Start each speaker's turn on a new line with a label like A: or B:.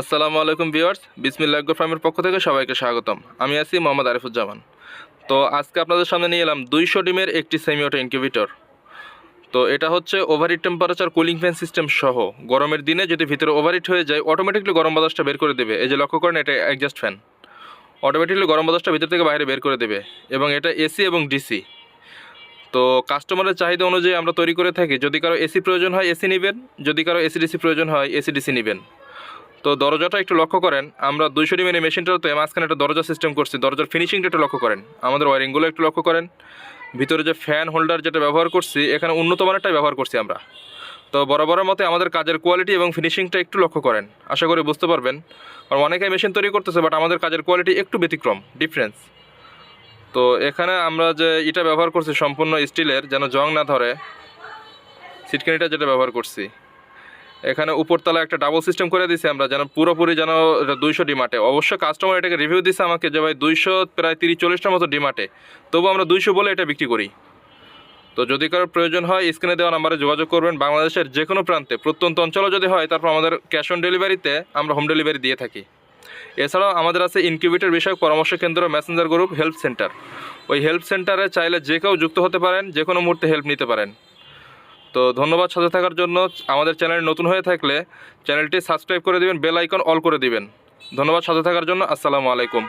A: আসসালামু আলাইকুম ভিউয়ার্স, বিসমিল্লাহ ফার্মের পক্ষ থেকে সবাইকে স্বাগতম। আমি আছি মোহাম্মদ আরিফুজ্জামান। তো আজকে আপনাদের সামনে নিয়ে এলাম দুইশো ডিমের একটি সেমিওটো ইনকিউবেটর। তো এটা হচ্ছে overheat temperature cooling fan system সহ। গরমের দিনে যদি ভিতরে ওভারহিট হয়ে যায় অটোমেটিকলি গরম বাতাসটা বের করে দেবে। এই যে লক্ষ্য করেন, এটা অ্যাডজাস্ট ফ্যান অটোমেটিকলি গরম বাতাসটা ভিতর থেকে বাইরে বের করে দেবে। এবং এটা এসি এবং ডিসি তো কাস্টমারের চাহিদা অনুযায়ী আমরা তৈরি করে থাকি। যদি কারও এসি প্রয়োজন হয় এসি নেবেন। যদি কারও এসি ডিসি প্রয়োজন হয় এসি ডিসি নেবেন। তো দরজাটা একটু লক্ষ্য করেন, আমরা দুইশো ডিমের মেশিনটাতে মাঝখানে একটা দরজা সিস্টেম করছি, দরজার ফিনিশিংটা একটু লক্ষ্য করেন। আমাদের ওয়ারিংগুলো একটু লক্ষ্য করেন। ভিতরে যে ফ্যান হোল্ডার যেটা ব্যবহার করছি, এখানে উন্নত মানেরটাই ব্যবহার করছি আমরা। তো বরাবরের মতে আমাদের কাজের কোয়ালিটি এবং ফিনিশিংটা একটু লক্ষ্য করেন। আশা করি বুঝতে পারবেন। কারণ অনেকে মেশিন তৈরি করতেছে বাট আমাদের কাজের কোয়ালিটি একটু ব্যতিক্রম ডিফারেন্স তো এখানে আমরা যে এটা ব্যবহার করছি, সম্পূর্ণ স্টিলের যেন জং না ধরে সিটকানিটা যেটা ব্যবহার করছি। এখানে উপরতলা একটা ডাবল সিস্টেম করে দিছি আমরা, যেন পুরোপুরি যেন দুইশো ডিমাটে। অবশ্য কাস্টমার এটাকে রিভিউ দিছে আমাকে যে ভাই দুইশো প্রায় তিরিশ চল্লিশটার মতো ডিমাটে। তবু আমরা দুইশো বলে এটা বিক্রি করি। তো যদি কারও প্রয়োজন হয় স্ক্রিনে দেওয়া নাম্বারে যোগাযোগ করবেন। বাংলাদেশের যে কোনো প্রান্তে, প্রত্যন্ত অঞ্চলে যদি হয়, তারপর আমাদের ক্যাশ অন ডেলিভারিতে আমরা হোম ডেলিভারি দিয়ে থাকি। এছাড়াও আমাদের আছে ইনকিউবেটর বিষয়ক পরামর্শ কেন্দ্র মেসেঞ্জার গ্রুপ হেল্প সেন্টার ওই হেল্প সেন্টারে চাইলে যে কেউ যুক্ত হতে পারেন যে কোনো মুহূর্তে হেল্প নিতে পারেন। তো ধন্যবাদ সাথে থাকার জন্য। আমাদের চ্যানেল নতুন হয়ে থাকলে চ্যানেলটি সাবস্ক্রাইব করে দিবেন, বেল আইকন অল করে দিবেন। ধন্যবাদ সাথে থাকার জন্য, আসসালামু আলাইকুম।